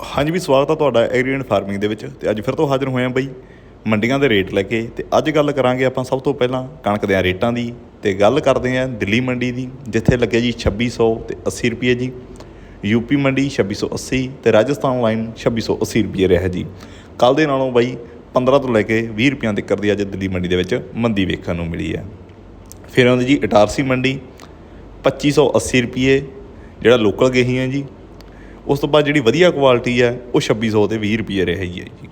ਹਾਂਜੀ ਵੀ ਸਵਾਗਤ ਆ ਤੁਹਾਡਾ ਐਗਰੀਐਂਡ ਫਾਰਮਿੰਗ ਦੇ ਵਿੱਚ ਤੇ ਅੱਜ ਫਿਰ ਤੋਂ ਹਾਜ਼ਰ ਹੋਏ ਆ ਬਈ ਮੰਡੀਆਂ ਦੇ ਰੇਟ ਲੈ ਕੇ ਤੇ ਅੱਜ ਗੱਲ ਕਰਾਂਗੇ ਆਪਾਂ ਸਭ ਤੋਂ ਪਹਿਲਾਂ ਕਣਕ ਦੇ ਰੇਟਾਂ ਦੀ ਤੇ ਗੱਲ ਕਰਦੇ ਆ ਦਿੱਲੀ ਮੰਡੀ ਦੀ ਜਿੱਥੇ ਲੱਗੇ ਜੀ 2600 ਤੇ 80 ਰੁਪਏ ਜੀ ਯੂਪੀ ਮੰਡੀ 2680 ਤੇ ਰਾਜਸਥਾਨ ਲਾਈਨ 2680 ਰੁਪਏ ਰਿਹਾ ਜੀ। ਕੱਲ ਦੇ ਨਾਲੋਂ ਬਾਈ 15 ਤੋਂ ਲੈ ਕੇ 20 ਰੁਪਈਆਂ ਤੱਕ ਦੀ ਅੱਜ ਦਿੱਲੀ ਮੰਡੀ ਦੇ ਵਿੱਚ ਮੰਦੀ ਵੇਖਣ ਨੂੰ ਮਿਲੀ ਹੈ। ਫਿਰ ਆਉਂਦੀ ਜੀ ਇਟਾਰਸੀ ਮੰਡੀ 2580 ਰੁਪਏ ਜਿਹੜਾ ਲੋਕਲ ਗੇਹੀ ਹੈ ਜੀ ਉਸ ਤੋਂ ਬਾਅਦ ਜਿਹੜੀ ਵਧੀਆ ਕੁਆਲਿਟੀ ਹੈ, ਉਹ 2600 ਤੇ 20 ਰੁਪਏ ਰਹੀ ਹੈ ਜੀ।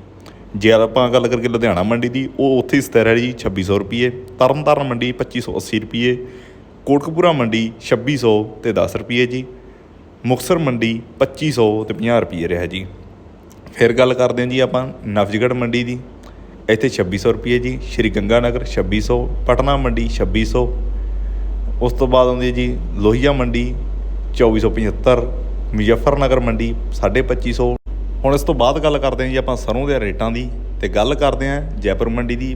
ਜੇ ਆਪਾਂ ਗੱਲ ਕਰਕੇ ਲੁਧਿਆਣਾ ਮੰਡੀ ਦੀ, ਉਹ ਉੱਥੇ ਹੀ ਸਥਿਰ ਹੈ ਜੀ 2600 ਰੁਪਏ। ਤਰਨਤਾਰਨ ਮੰਡੀ 2580 ਰੁਪਏ। ਕੋਟਕਪੂਰਾ ਮੰਡੀ 2600 ਤੇ 10 ਰੁਪਏ ਜੀ। ਮੁਕਸਰ ਮੰਡੀ 2500 ਤੇ 50 ਰੁਪਏ ਰਿਹਾ ਜੀ। ਫਿਰ ਗੱਲ ਕਰਦੇ ਹਾਂ ਜੀ ਆਪਾਂ ਨਵਜਗੜ ਮੰਡੀ ਦੀ। ਇੱਥੇ 2600 ਰੁਪਏ ਜੀ। ਸ਼੍ਰੀ ਗੰਗਾ ਗੰਗਾਨਗਰ 2600 ਪਟਨਾ ਮੰਡੀ 2600 ਉਸ ਤੋਂ ਬਾਅਦ ਆਉਂਦੀ ਹੈ ਜੀ ਲੋਹੀਆ ਮੰਡੀ 2475 ਮੁਜ਼ੱਫਰਨਗਰ ਮੰਡੀ 2550 ਹੁਣ ਇਸ ਤੋਂ ਬਾਅਦ ਗੱਲ ਕਰਦੇ ਹਾਂ ਜੀ ਆਪਾਂ ਸਰੋਂ ਦੇ ਰੇਟਾਂ ਦੀ ਤੇ ਗੱਲ ਕਰਦੇ ਹਾਂ ਜੈਪੁਰ ਮੰਡੀ ਦੀ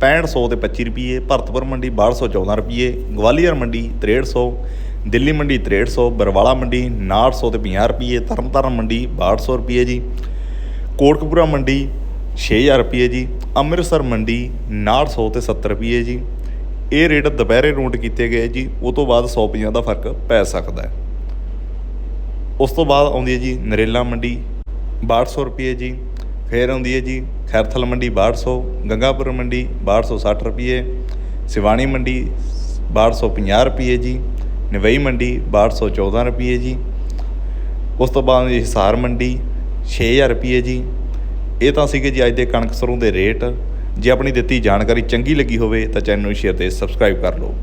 6500 ਤੇ 25 ਰੁਪਏ ਭਰਤਪੁਰ ਮੰਡੀ 1214 ਰੁਪਏ ਗਵਾਲੀਅਰ ਮੰਡੀ 6300 ਦਿੱਲੀ ਮੰਡੀ 6300 ਬਰਵਾਲਾ ਮੰਡੀ 900 ਤੇ 50 ਰੁਪਏ ਤਰਨਤਾਰਨ ਮੰਡੀ 6200 ਰੁਪਏ ਜੀ। ਕੋਟਕਪੂਰਾ ਮੰਡੀ 6000 ਰੁਪਏ ਜੀ। ਅੰਮ੍ਰਿਤਸਰ ਮੰਡੀ 900 ਤੇ 70 ਰੁਪਏ ਜੀ। ਇਹ ਰੇਟ ਦੁਪਹਿਰੇ ਨੋਟ ਕੀਤੇ ਗਏ ਜੀ, ਉਹ ਤੋਂ ਬਾਅਦ 150 ਦਾ ਫ਼ਰਕ ਪੈ ਸਕਦਾ ਹੈ। ਉਸ ਤੋਂ ਬਾਅਦ ਆਉਂਦੀ ਹੈ ਜੀ ਨਰੇਲਾ ਮੰਡੀ 6200 ਰੁਪਏ ਜੀ। ਫਿਰ ਆਉਂਦੀ ਹੈ ਜੀ ਖੈਰਥਲ ਮੰਡੀ 6200 ਗੰਗਾਪੁਰ ਮੰਡੀ 6260 ਰੁਪਏ। ਸਿਵਾਣੀ ਮੰਡੀ 6250 ਰੁਪਏ ਜੀ। ਨਵਈ ਮੰਡੀ 6214 ਰੁਪਏ ਜੀ। ਉਸ ਤੋਂ ਬਾਅਦ ਜੀ ਹਿਸਾਰ ਮੰਡੀ 6000 ਰੁਪਏ ਜੀ। ਇਹ ਤਾਂ ਸੀਗੇ ਜੀ ਅੱਜ ਦੇ ਕਣਕ ਸਰੋਂ ਦੇ ਰੇਟ। ਜੇ ਆਪਣੀ ਦਿੱਤੀ ਜਾਣਕਾਰੀ ਚੰਗੀ ਲੱਗੀ ਹੋਵੇ ਤਾਂ ਚੈਨਲ ਨੂੰ ਸ਼ੇਅਰ ਤੇ ਸਬਸਕ੍ਰਾਈਬ ਕਰ ਲਓ।